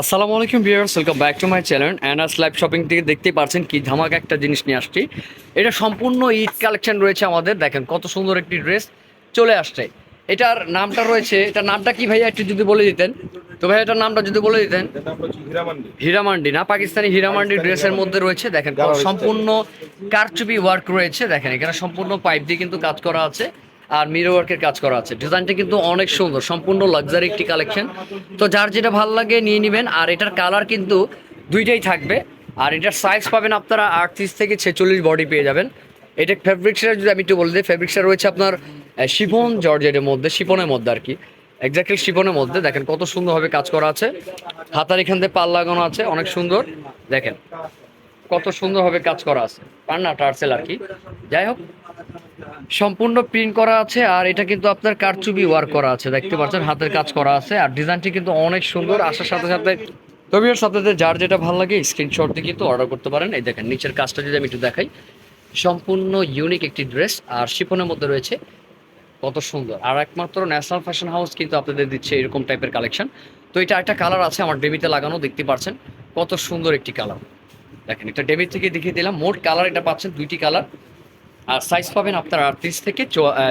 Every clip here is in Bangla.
আসসালামু আলাইকুম viewers welcome back to my channel Anas live shopping থেকে দেখতেই পাচ্ছেন কি ধামাকা একটা জিনিস নিয়ে আসছি। এটা সম্পূর্ণ ঈদ কালেকশন রয়েছে আমাদের। দেখেন কত সুন্দর একটি ড্রেস চলে আসছে। এটার নামটা রয়েছে এটার নামটা কি ভাইয়া একটু যদি বলে দিতেন? তো ভাইয়া এটার নামটা যদি বলে দিতেন। হীরামান্ডি। না পাকিস্তানি হীরামান্ডি ড্রেসের মধ্যে রয়েছে। দেখেন সম্পূর্ণ কারচুপি ওয়ার্ক রয়েছে। দেখেন এখানে সম্পূর্ণ পাইপ দিয়ে কিন্তু কাজ করা আছে। আর মিরো ওয়ার্কের কাজ করা আছে। ডিজাইনটা কিন্তু অনেক সুন্দর, সম্পূর্ণ লাক্সারি একটি কালেকশন তো যার যেটা ভালো লাগে নিয়ে নেবেন, আর এটার কালার কিন্তু দুইটাই থাকবে। আর এটার সাইজ পাবেন আপনারা আটত্রিশ থেকে ছেচল্লিশ বডি পেয়ে যাবেন। এটা ফেব্রিক্সটা যদি আমি একটু বলে দিই ফেব্রিক্সটা রয়েছে আপনার শিফন জর্জেটের মধ্যে, শিফনের মধ্যে আর কি। এক্স্যাক্টলি শিফনের মধ্যে, দেখেন কত সুন্দরভাবে কাজ করা আছে। হাতার এখান থেকে পাল লাগানো আছে, অনেক সুন্দর। দেখেন কত সুন্দরভাবে কাজ করা আছে। পান্না টার্সেল আর কি। যাই হোক, সম্পূর্ণ প্রিন্ট করা আছে আর এটা কিন্তু আপনার কারচুবি ওয়ার্ক করা আছে। দেখতে পাচ্ছেন, হাতের কাজ করা আছে আর ডিজাইনটি কিন্তু অনেক সুন্দর। আসার সাথে সাথে তবে সাথে যার যেটা ভালো লাগে স্ক্রিনশট দিয়ে কিন্তু অর্ডার করতে পারেন। এই দেখেন, নিচের কাজটা যদি আমি একটু দেখাই, সম্পূর্ণ ইউনিক একটি ড্রেস আর শিপনের মধ্যে রয়েছে। কত সুন্দর। আর একমাত্র ন্যাশনাল ফ্যাশন হাউস কিন্তু আপনাদের দিচ্ছে এরকম টাইপের কালেকশন তো এটা একটা কালার আছে, আমার ডেবিতে লাগানো, দেখতে পাচ্ছেন। কত সুন্দর একটি কালার দেখেন, এটা ডেবিট থেকে দেখিয়ে দিলাম। মোট কালার এটা পাচ্ছেন দুইটি কালার আর সাইজ পাবেন আপনার আটত্রিশ থেকে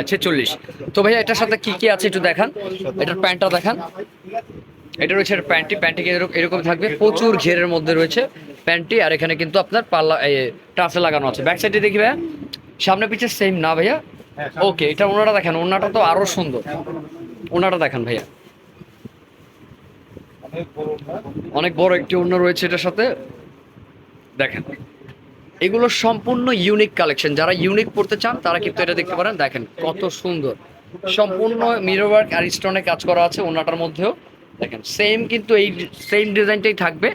ছেচল্লিশ। তো ভাইয়া, এটার সাথে কি কি আছে একটু দেখান। এটার প্যান্টটা দেখান। এটা রয়েছে এর প্যান্টটি। প্যান্টটি এরকম থাকবে। প্রচুর ঘেরের মধ্যে রয়েছে প্যান্টটি। আর এখানে কিন্তু আপনার পাল্লা টাসে লাগানো আছে। ব্যাক সাইডে দেখি ভাইয়া। সামনে পিছে সেম না ভাইয়া। ওকে এটা ওনাটা দেখেন। ওনাটা তো আরও সুন্দর। ওনাটা দেখেন ভাইয়া। অনেক বড় একটি অন্য রয়েছে এটার সাথে। দেখেন, এগুলো সম্পূর্ণ ইউনিক কালেকশন যারা ইউনিক পড়তে চান, তারা কিন্তু এটা দেখতে পারেন। দেখেন কত সুন্দর। সম্পূর্ণ মিরর ওয়ার্ক আর স্টোনে কাজ করা আছে ওনাটার মধ্যেও। দেখেন সেম কিন্তু এই সেম ডিজাইনটাই থাকবে।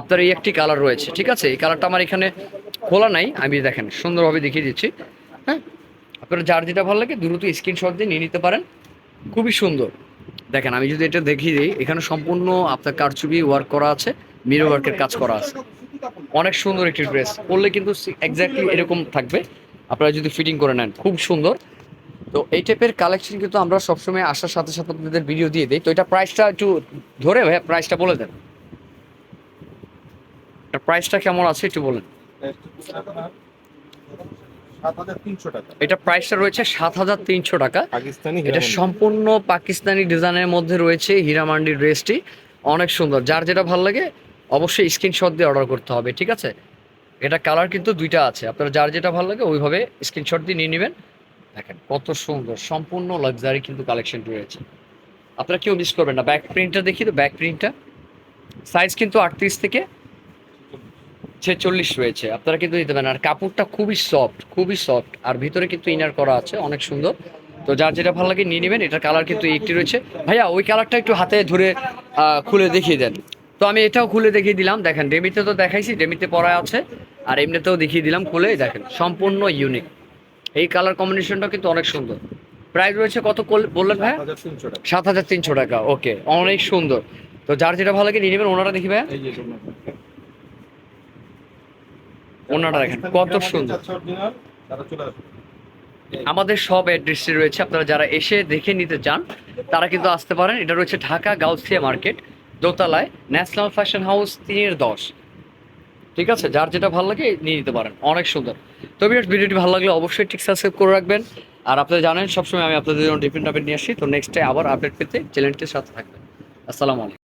আপনার এই একটি কালার রয়েছে, ঠিক আছে? এই কালারটা আমার এখানে খোলা নাই। আমি দেখেন, সুন্দরভাবে দেখিয়ে দিচ্ছি। হ্যাঁ? আপনারা যার যেটা ভালো লাগে দ্রুত স্ক্রিনশট দিয়ে নিয়ে নিতে পারেন। খুবই সুন্দর। দেখেন, আমি যদি এটা দেখিয়ে দিই, এখানে সম্পূর্ণ আপনার কারচুবি ওয়ার্ক করা আছে মিরর ওয়ার্কের কাজ করা আছে। অনেক সুন্দর একটি ড্রেস পরলে কিন্তু এক্স্যাক্টলি এরকম থাকবে। আপনারা যদি ফিটিং করে নেন খুব সুন্দর। তো এই টাইপের কালেকশন কিন্তু আমরা সবসময় আসার সাথে সাথে আপনাদের ভিডিও দিয়ে দিই। তো এটা প্রাইসটা একটু ধরে ভাইয়া প্রাইসটা বলে দেন। প্রাইসটা কেমন আছে একটু বলেন। এটা প্রাইসটা রয়েছে সাত হাজার তিনশো টাকা। পাকিস্তানি এটা সম্পূর্ণ পাকিস্তানি ডিজাইনের মধ্যে রয়েছে হীরামান্ডি ড্রেসটি অনেক সুন্দর। যার যেটা ভালো লাগে অবশ্যই স্ক্রিনশট দিয়ে অর্ডার করতে হবে, ঠিক আছে? এটা কালার কিন্তু দুইটা আছে, আপনারা যার যেটা ভালো লাগে ওইভাবে স্ক্রিনশট দিয়ে নিয়ে নেবেন। দেখেন কত সুন্দর, সম্পূর্ণ লাক্সারি কিন্তু কালেকশন রয়েছে। আপনারা কেউ মিস করবেন না ব্যাক প্রিন্টটা দেখি তো ব্যাক প্রিন্টটা সাইজ কিন্তু আটত্রিশ থেকে ছেচল্লিশ রয়েছে, আপনারা কিন্তু দিতে পারেন। আর কাপড়টা খুবই সফট খুবই সফট আর ভিতরে কিন্তু ইনার করা আছে, অনেক সুন্দর। তো যার যেটা ভালো লাগে নিয়ে নেবেন, এটার কালার কিন্তু একটি রয়েছে। ভাইয়া, ওই কালারটা একটু হাতে ধরে খুলে দেখিয়ে দেন। তো আমি এটাও খুলে দেখিয়ে দিলাম। দেখেন ডেমিতে তো দেখাইছি ডেমিতে পরা আছে। আর এমনিতেও দেখিয়ে দিলাম খুলে দেখেন, সম্পূর্ণ ইউনিক এই কালার কম্বিনেশনটা কিন্তু অনেক সুন্দর। প্রাইস রয়েছে কত বললেন ভাইয়া সাত হাজার তিনশো টাকা, ওকে, অনেক সুন্দর। তো যার যেটা ভালো লাগে নিয়ে নেবেন, ওনারা দেখি তোমরা। ওনাটা দেখেন, কত সুন্দর। আমাদের সব অ্যাড্রেসটি রয়েছে। আপনারা যারা এসে দেখে নিতে চান, তারা কিন্তু আসতে পারেন। এটা রয়েছে ঢাকা গাউসিয়া মার্কেট। দোতলায় ন্যাশনাল ফ্যাশন হাউস তিনের দশ। ঠিক আছে? যার যেটা ভালো লাগে নিয়ে নিতে পারেন। অনেক সুন্দর। তো ভিডিওটি ভালো লাগলে অবশ্যই ঠিক সাবস্ক্রাইব করে রাখবেন। আর আপনারা জানেন, সবসময় আমি আপনাদের জন্য ডিফারেন্ট আপডেট নিয়ে আসি। তো নেক্সট আবার আপডেট পেতে চ্যানেলটির সাথে থাকবেন। আসসালামু আলাইকুম।